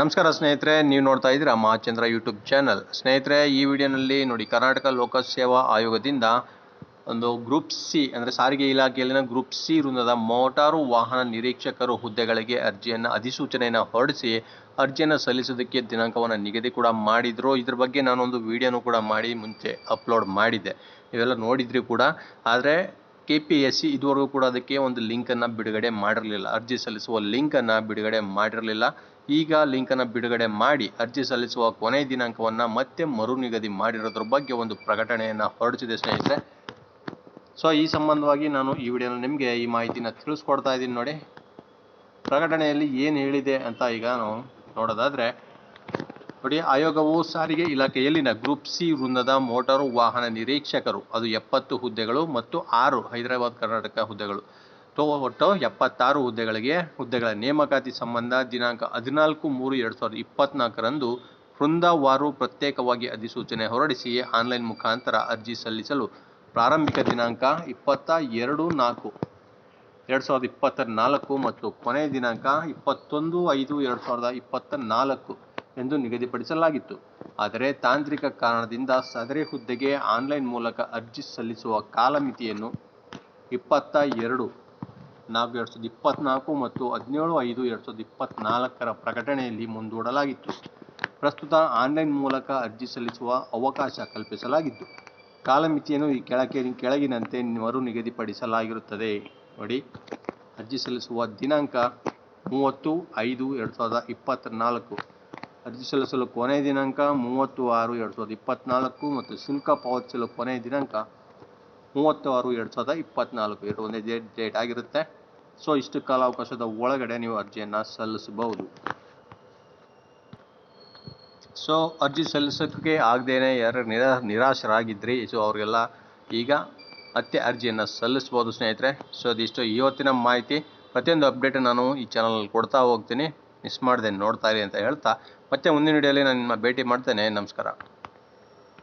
ನಮಸ್ಕಾರ ಸ್ನೇಹಿತರೆ, ನೀವು ನೋಡ್ತಾ ಇದ್ದೀರಾ ಮಹಾಚಂದ್ರ ಯೂಟ್ಯೂಬ್ ಚಾನಲ್ ಸ್ನೇಹಿತರೆ, ಈ ವಿಡಿಯೋನಲ್ಲಿ ನೋಡಿ ಕರ್ನಾಟಕ ಲೋಕಸೇವಾ ಆಯೋಗದಿಂದ ಒಂದು ಗ್ರೂಪ್ ಸಿ ಅಂದರೆ ಸಾರಿಗೆ ಇಲಾಖೆಯಲ್ಲಿನ ಗ್ರೂಪ್ ಸಿ ವೃಂದದ ಮೋಟಾರು ವಾಹನ ನಿರೀಕ್ಷಕರು ಹುದ್ದೆಗಳಿಗೆ ಅರ್ಜಿಯನ್ನು ಅಧಿಸೂಚನೆಯನ್ನು ಹೊರಡಿಸಿ ಅರ್ಜಿಯನ್ನು ಸಲ್ಲಿಸೋದಕ್ಕೆ ದಿನಾಂಕವನ್ನು ನಿಗದಿ ಕೂಡ ಮಾಡಿದರು. ಇದ್ರ ಬಗ್ಗೆ ನಾನೊಂದು ವಿಡಿಯೋನು ಕೂಡ ಮಾಡಿ ಮುಂಚೆ ಅಪ್ಲೋಡ್ ಮಾಡಿದ್ದೆ. ಇವೆಲ್ಲ ನೋಡಿದ್ರಿ ಕೂಡ. ಆದರೆ ಕೆ ಪಿ ಎಸ್ ಸಿ ಇದುವರೆಗೂ ಕೂಡ ಅದಕ್ಕೆ ಒಂದು ಲಿಂಕನ್ನು ಬಿಡುಗಡೆ ಮಾಡಿರಲಿಲ್ಲ. ಅರ್ಜಿ ಸಲ್ಲಿಸುವ ಲಿಂಕನ್ನು ಬಿಡುಗಡೆ ಮಾಡಿರಲಿಲ್ಲ. ಈಗ ಲಿಂಕನ್ನು ಬಿಡುಗಡೆ ಮಾಡಿ ಅರ್ಜಿ ಸಲ್ಲಿಸುವ ಕೊನೆ ದಿನಾಂಕವನ್ನು ಮತ್ತೆ ಮರು ನಿಗದಿ ಮಾಡಿರೋದ್ರ ಬಗ್ಗೆ ಒಂದು ಪ್ರಕಟಣೆಯನ್ನು ಹೊರಡಿಸಿದೆ ಸ್ನೇಹಿತರೆ. ಸೊ ಈ ಸಂಬಂಧವಾಗಿ ನಾನು ಈ ವಿಡಿಯೋನಲ್ಲಿ ನಿಮಗೆ ಈ ಮಾಹಿತಿನ ತಿಳಿಸ್ಕೊಡ್ತಾ ಇದ್ದೀನಿ ನೋಡಿ. ಪ್ರಕಟಣೆಯಲ್ಲಿ ಏನು ಹೇಳಿದೆ ಅಂತ ಈಗ ನಾವು ನೋಡೋದಾದರೆ, ನೋಡಿ, ಆಯೋಗವು ಸಾರಿಗೆ ಇಲಾಖೆಯಲ್ಲಿನ ಗ್ರೂಪ್ ಸಿ ವೃಂದದ ಮೋಟಾರು ವಾಹನ ನಿರೀಕ್ಷಕರು, ಅದು ಎಪ್ಪತ್ತು ಹುದ್ದೆಗಳು ಮತ್ತು ಆರು ಹೈದರಾಬಾದ್ ಕರ್ನಾಟಕ ಹುದ್ದೆಗಳು. ಟೋ ಒಟ್ಟು ಎಪ್ಪತ್ತಾರು ಹುದ್ದೆಗಳಿಗೆ ಹುದ್ದೆಗಳ ನೇಮಕಾತಿ ಸಂಬಂಧ ದಿನಾಂಕ ಹದಿನಾಲ್ಕು ಮೂರು ಎರಡು ಸಾವಿರದ ಇಪ್ಪತ್ನಾಲ್ಕರಂದು ವೃಂದಾವಾರು ಪ್ರತ್ಯೇಕವಾಗಿ ಅಧಿಸೂಚನೆ ಹೊರಡಿಸಿ ಆನ್ಲೈನ್ ಮುಖಾಂತರ ಅರ್ಜಿ ಸಲ್ಲಿಸಲು ಪ್ರಾರಂಭಿಕ ದಿನಾಂಕ ಇಪ್ಪತ್ತ ಎರಡು ನಾಲ್ಕು ಎರಡು ಸಾವಿರದ ಇಪ್ಪತ್ತ ನಾಲ್ಕು ಮತ್ತು ಕೊನೆಯ ದಿನಾಂಕ ಇಪ್ಪತ್ತೊಂದು ಐದು ಎರಡು ಸಾವಿರದ ಇಪ್ಪತ್ತ ನಾಲ್ಕು ಎಂದು ನಿಗದಿಪಡಿಸಲಾಗಿತ್ತು. ಆದರೆ ತಾಂತ್ರಿಕ ಕಾರಣದಿಂದ ಸದರಿ ಹುದ್ದೆಗೆ ಆನ್ಲೈನ್ ಮೂಲಕ ಅರ್ಜಿ ಸಲ್ಲಿಸುವ ಕಾಲಮಿತಿಯನ್ನು ಇಪ್ಪತ್ತ ಎರಡು ನಾಲ್ಕು ಎರಡು ಸಾವಿರದ ಇಪ್ಪತ್ನಾಲ್ಕು ಮತ್ತು ಹದಿನೇಳು ಐದು ಎರಡು ಸಾವಿರದ ಇಪ್ಪತ್ನಾಲ್ಕರ ಪ್ರಕಟಣೆಯಲ್ಲಿ ಮುಂದೂಡಲಾಗಿತ್ತು. ಪ್ರಸ್ತುತ ಆನ್ಲೈನ್ ಮೂಲಕ ಅರ್ಜಿ ಸಲ್ಲಿಸುವ ಅವಕಾಶ ಕಲ್ಪಿಸಲಾಗಿದ್ದು, ಕಾಲಮಿತಿಯನ್ನು ಈ ಕೆಳಗೆ ಕೆಳಗಿನಂತೆ ಮರು ನಿಗದಿಪಡಿಸಲಾಗಿರುತ್ತದೆ. ನೋಡಿ, ಅರ್ಜಿ ಸಲ್ಲಿಸುವ ದಿನಾಂಕ ಮೂವತ್ತು ಐದು ಎರಡು ಸಾವಿರದ ಇಪ್ಪತ್ತ್ನಾಲ್ಕು ಅರ್ಜಿ ಸಲ್ಲಿಸಲು ಕೊನೆಯ ದಿನಾಂಕ ಮೂವತ್ತು ಆರು ಎರಡು ಸಾವಿರದ ಇಪ್ಪತ್ತ್ನಾಲ್ಕು ಮತ್ತು ಶುಲ್ಕ ಪಾವತಿಸಲು ಕೊನೆಯ ದಿನಾಂಕ ಮೂವತ್ತು ಆರು ಎರಡು ಸಾವಿರದ ಇಪ್ಪತ್ತ್ನಾಲ್ಕು ಎರಡು ಒಂದೇ ಡೇಟ್ ಡೇಟ್ ಆಗಿರುತ್ತೆ. ಸೊ ಇಷ್ಟು ಕಾಲಾವಕಾಶದ ಒಳಗಡೆ ನೀವು ಅರ್ಜಿಯನ್ನು ಸಲ್ಲಿಸಬಹುದು. ಸೊ ಅರ್ಜಿ ಸಲ್ಲಿಸೋಕ್ಕೆ ಆಗದೇನೆ ಯಾರು ನಿರಾ, ನಿರಾಶರಾಗಿದ್ರಿ. ಸೊ ಅವರಿಗೆಲ್ಲ ಈಗ ಮತ್ತೆ ಅರ್ಜಿಯನ್ನು ಸಲ್ಲಿಸ್ಬೋದು ಸ್ನೇಹಿತರೆ. ಸೊ ಅದಿಷ್ಟು ಇವತ್ತಿನ ಮಾಹಿತಿ. ಪ್ರತಿಯೊಂದು ಅಪ್ಡೇಟ್ ನಾನು ಈ ಚಾನಲಲ್ಲಿ ಕೊಡ್ತಾ ಹೋಗ್ತೀನಿ. ಮಿಸ್ ಮಾಡದೆ ನೋಡ್ತಾ ಇರಿ ಅಂತ ಹೇಳ್ತಾ. ಮತ್ತೆ ಮುಂದಿನ ವಿಡಿಯೋಲಿ ನಾನು ನಿಮ್ಮ ಭೇಟಿ ಮಾಡ್ತೇನೆ. ನಮಸ್ಕಾರ.